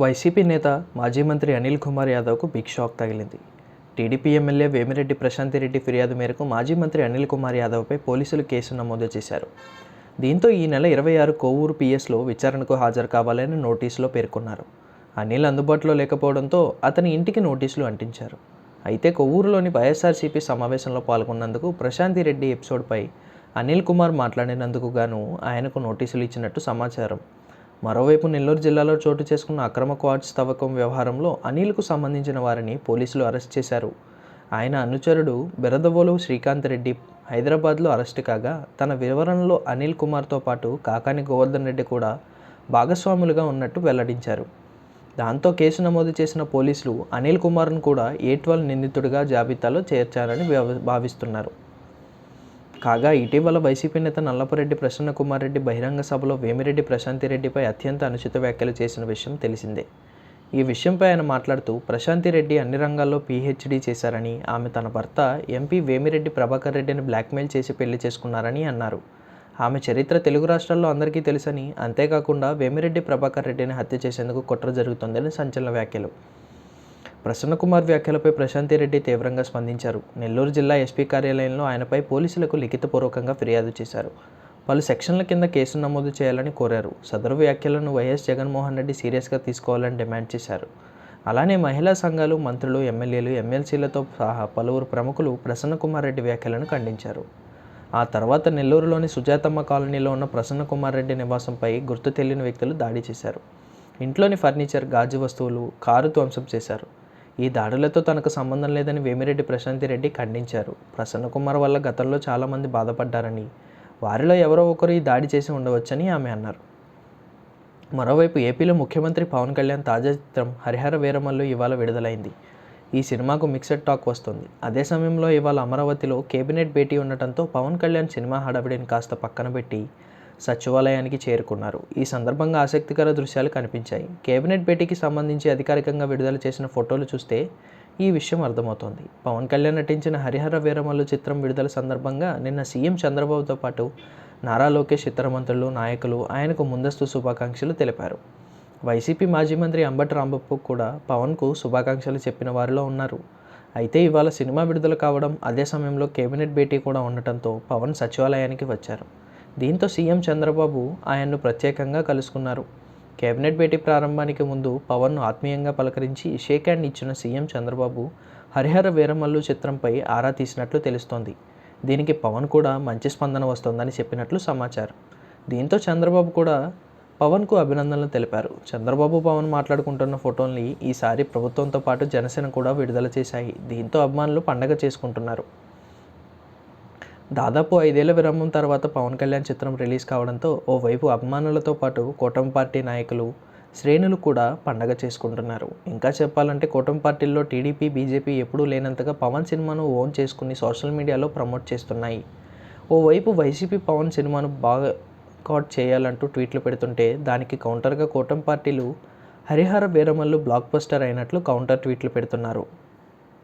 YCP నేత మాజీ మంత్రి అనిల్ కుమార్ యాదవ్కు బిగ్ షాక్ తగిలింది. టీడీపీ ఎమ్మెల్యే వేమిరెడ్డి ప్రశాంతిరెడ్డి ఫిర్యాదు మేరకు మాజీ మంత్రి అనిల్ కుమార్ యాదవ్పై పోలీసులు కేసు నమోదు చేశారు. దీంతో ఈ నెల ఇరవై ఆరు కోవూరు పిఎస్లో విచారణకు హాజరు కావాలని నోటీసులో పేర్కొన్నారు. అనిల్ అందుబాటులో లేకపోవడంతో అతని ఇంటికి నోటీసులు అంటించారు. అయితే కొవ్వూరులోని వైఎస్ఆర్సీపీ సమావేశంలో పాల్గొన్నందుకు ప్రశాంతి రెడ్డి ఎపిసోడ్పై అనిల్ కుమార్ మాట్లాడినందుకు గాను ఆయనకు నోటీసులు ఇచ్చినట్టు సమాచారం మరోవైపు నెల్లూరు జిల్లాలో చోటు చేసుకున్న అక్రమ క్వార్ట్స్ తవ్వకం వ్యవహారంలో అనిల్కు సంబంధించిన వారిని పోలీసులు అరెస్ట్ చేశారు. ఆయన అనుచరుడు బెరదవోలు శ్రీకాంత్ రెడ్డి హైదరాబాద్లో అరెస్ట్ కాగా తన వివరణలో అనిల్ కుమార్తో పాటు కాకాని గోవర్ధన్ రెడ్డి కూడా భాగస్వాములుగా ఉన్నట్టు వెల్లడించారు. దాంతో కేసు నమోదు చేసిన పోలీసులు అనిల్ కుమార్ను కూడా ఏ ట్వెల్వ్ నిందితుడిగా జాబితాలో చేర్చారని భావిస్తున్నారు. కాగా ఇటీవల వైసీపీ నేత నల్లపరెడ్డి ప్రసన్న కుమార్ రెడ్డి బహిరంగ సభలో వేమిరెడ్డి ప్రశాంతిరెడ్డిపై అత్యంత అనుచిత వ్యాఖ్యలు చేసిన విషయం తెలిసిందే. ఈ విషయంపై ఆయన మాట్లాడుతూ ప్రశాంతిరెడ్డి అన్ని రంగాల్లో పీహెచ్డీ చేశారని ఆమె తన భర్త ఎంపీ వేమిరెడ్డి ప్రభాకర్ రెడ్డిని బ్లాక్మెయిల్ చేసి పెళ్ళి చేసుకున్నారని అన్నారు. ఆమె చరిత్ర తెలుగు రాష్ట్రాల్లో అందరికీ తెలుసని అంతేకాకుండా వేమిరెడ్డి ప్రభాకర్ రెడ్డిని హత్య చేసేందుకు కుట్ర జరుగుతుందని సంచలన వ్యాఖ్యలు. ప్రసన్న కుమార్ వ్యాఖ్యలపై ప్రశాంతి రెడ్డి తీవ్రంగా స్పందించారు. నెల్లూరు జిల్లా ఎస్పీ కార్యాలయంలో ఆయనపై పోలీసులకు లిఖితపూర్వకంగా ఫిర్యాదు చేశారు. పలు సెక్షన్ల కింద కేసు నమోదు చేయాలని కోరారు. సదరు వ్యాఖ్యలను వైఎస్ జగన్మోహన్ రెడ్డి సీరియస్గా తీసుకోవాలని డిమాండ్ చేశారు. అలానే మహిళా సంఘాలు మంత్రులు ఎమ్మెల్యేలు ఎమ్మెల్సీలతో సహా పలువురు ప్రముఖులు ప్రసన్న కుమార్ రెడ్డి వ్యాఖ్యలను ఖండించారు. ఆ తర్వాత నెల్లూరులోని సుజాతమ్మ కాలనీలో ఉన్న ప్రసన్న కుమార్ రెడ్డి నివాసంపై గుర్తు తెలియని వ్యక్తులు దాడి చేశారు. ఇంట్లోని ఫర్నిచర్ గాజు వస్తువులు కారు ధ్వంసం చేశారు. ఈ దాడులతో తనకు సంబంధం లేదని వేమిరెడ్డి ప్రశాంతి రెడ్డి ఖండించారు. ప్రసన్న కుమార్ వల్ల గతంలో చాలామంది బాధపడ్డారని వారిలో ఎవరో ఒకరు ఈ దాడి చేసి ఉండవచ్చని ఆమె అన్నారు. మరోవైపు ఏపీలో ముఖ్యమంత్రి పవన్ కళ్యాణ్ తాజా చిత్రం హరిహర వీరమల్లు ఇవాళ విడుదలైంది. ఈ సినిమాకు మిక్సెడ్ టాక్ వస్తుంది. అదే సమయంలో ఇవాళ అమరావతిలో కేబినెట్ భేటీ ఉండటంతో పవన్ కళ్యాణ్ సినిమా హడావిడిని కాస్త పక్కన పెట్టి సచివాలయానికి చేరుకున్నారు. ఈ సందర్భంగా ఆసక్తికర దృశ్యాలు కనిపించాయి. కేబినెట్ భేటీకి సంబంధించి అధికారికంగా విడుదల చేసిన ఫోటోలు చూస్తే ఈ విషయం అర్థమవుతోంది. పవన్ కళ్యాణ్ నటించిన హరిహర వీరమల్లు చిత్రం విడుదల సందర్భంగా నిన్న సీఎం చంద్రబాబుతో పాటు నారా లోకేష్ ఇతర మంత్రులు నాయకులు ఆయనకు ముందస్తు శుభాకాంక్షలు తెలిపారు. వైసీపీ మాజీ మంత్రి అంబటి రాంబాబు కూడా పవన్కు శుభాకాంక్షలు చెప్పిన వారిలో ఉన్నారు. అయితే ఇవాళ సినిమా విడుదల కావడం అదే సమయంలో కేబినెట్ భేటీ కూడా ఉండటంతో పవన్ సచివాలయానికి వచ్చారు. దీంతో సీఎం చంద్రబాబు ఆయన్ను ప్రత్యేకంగా కలుసుకున్నారు. కేబినెట్ భేటీ ప్రారంభానికి ముందు పవన్ను ఆత్మీయంగా పలకరించి షేక్ హ్యాండ్ ఇచ్చిన సీఎం చంద్రబాబు హరిహర వీరమల్లు చిత్రంపై ఆరా తీసినట్లు తెలుస్తోంది. దీనికి పవన్ కూడా మంచి స్పందన వస్తోందని చెప్పినట్లు సమాచారం. దీంతో చంద్రబాబు కూడా పవన్కు అభినందనలు తెలిపారు. చంద్రబాబు పవన్ మాట్లాడుకుంటున్న ఫోటోల్ని ఈసారి ప్రభుత్వంతో పాటు జనసేన కూడా విడుదల చేశాయి. దీంతో అభిమానులు పండగ చేసుకుంటున్నారు. దాదాపు ఐదేళ్ళ విరామం తర్వాత పవన్ కళ్యాణ్ చిత్రం రిలీజ్ కావడంతో ఓవైపు అభిమానులతో పాటు కూటమి పార్టీ నాయకులు శ్రేణులు కూడా పండగ చేసుకుంటున్నారు. ఇంకా చెప్పాలంటే కూటమి పార్టీల్లో టీడీపీ బీజేపీ ఎప్పుడూ లేనంతగా పవన్ సినిమాను ఓన్ చేసుకుని సోషల్ మీడియాలో ప్రమోట్ చేస్తున్నాయి. ఓవైపు వైసీపీ పవన్ సినిమాను బాగా కాట్ చేయాలంటూ ట్వీట్లు పెడుతుంటే దానికి కౌంటర్గా కూటమి పార్టీలు హరిహర వీరమల్లు బ్లాక్ బస్టర్ అయినట్లు కౌంటర్ ట్వీట్లు పెడుతున్నారు.